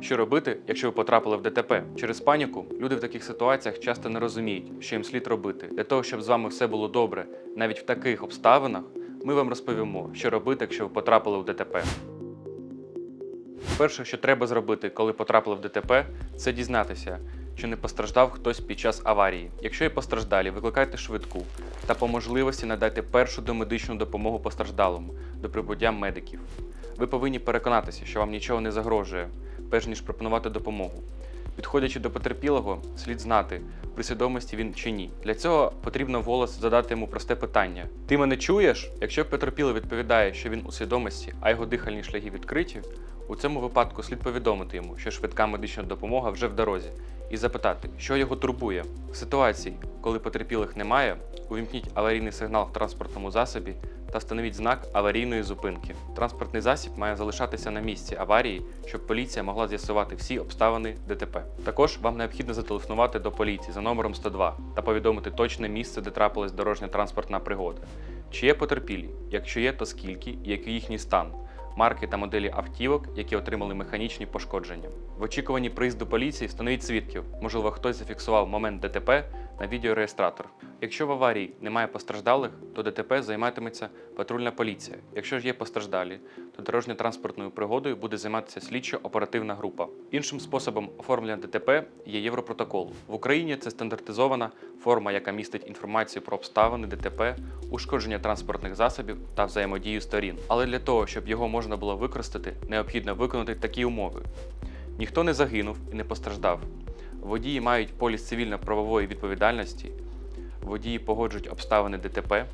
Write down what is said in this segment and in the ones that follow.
Що робити, якщо ви потрапили в ДТП? Через паніку люди в таких ситуаціях часто не розуміють, що їм слід робити. Для того, щоб з вами все було добре, навіть в таких обставинах, ми вам розповімо, що робити, якщо ви потрапили в ДТП. Перше, що треба зробити, коли потрапили в ДТП, це дізнатися, чи не постраждав хтось під час аварії. Якщо є постраждалі, викликайте швидку та по можливості надайте першу домедичну допомогу постраждалому до прибуття медиків. Ви повинні переконатися, що вам нічого не загрожує, перш ніж пропонувати допомогу. Підходячи до потерпілого, слід знати, при свідомості він чи ні. Для цього потрібно вголос задати йому просте питання: Ти мене чуєш? Якщо потерпілий відповідає, що він у свідомості, а його дихальні шляхи відкриті, у цьому випадку слід повідомити йому, що швидка медична допомога вже в дорозі, і запитати, що його турбує. В ситуації, коли потерпілих немає, увімкніть аварійний сигнал в транспортному засобі та встановіть знак аварійної зупинки. Транспортний засіб має залишатися на місці аварії, щоб поліція могла з'ясувати всі обставини ДТП. Також вам необхідно зателефонувати до поліції за номером 102 та повідомити точне місце, де трапилась дорожня транспортна пригода. Чи є потерпілі? Якщо є, то скільки і який їхній стан? марки та моделі автівок, які отримали механічні пошкодження. В очікуванні приїзду поліції встановіть свідків. Можливо, хтось зафіксував момент ДТП на відеореєстратор. Якщо в аварії немає постраждалих, то ДТП займатиметься патрульна поліція. Якщо ж є постраждалі, то дорожньо-транспортною пригодою буде займатися слідчо-оперативна група. Іншим способом оформлення ДТП є Європротокол. В Україні це стандартизована форма, яка містить інформацію про обставини ДТП, ушкодження транспортних засобів та взаємодію сторін. Але для того, щоб його можна було використати, необхідно виконати такі умови: ніхто не загинув і не постраждав. Водії мають поліс цивільно-правової відповідальності, водії погоджують обставини ДТП,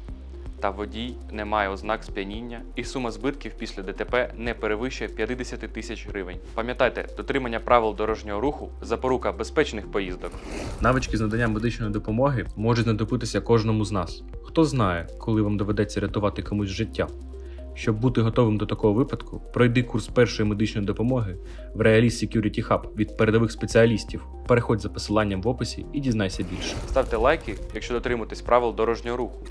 та водій не має ознак сп'яніння, і сума збитків після ДТП не перевищує 50 тисяч гривень. Пам'ятайте, дотримання правил дорожнього руху запорука безпечних поїздок. Навички з надання медичної допомоги можуть знадобитися кожному з нас. Хто знає, коли вам доведеться рятувати комусь життя. Щоб бути готовим до такого випадку, пройди курс першої медичної допомоги в Realist Security Hub від передових спеціалістів. Переходь за посиланням в описі і дізнайся більше. Ставте лайки, якщо дотримуєтесь правил дорожнього руху.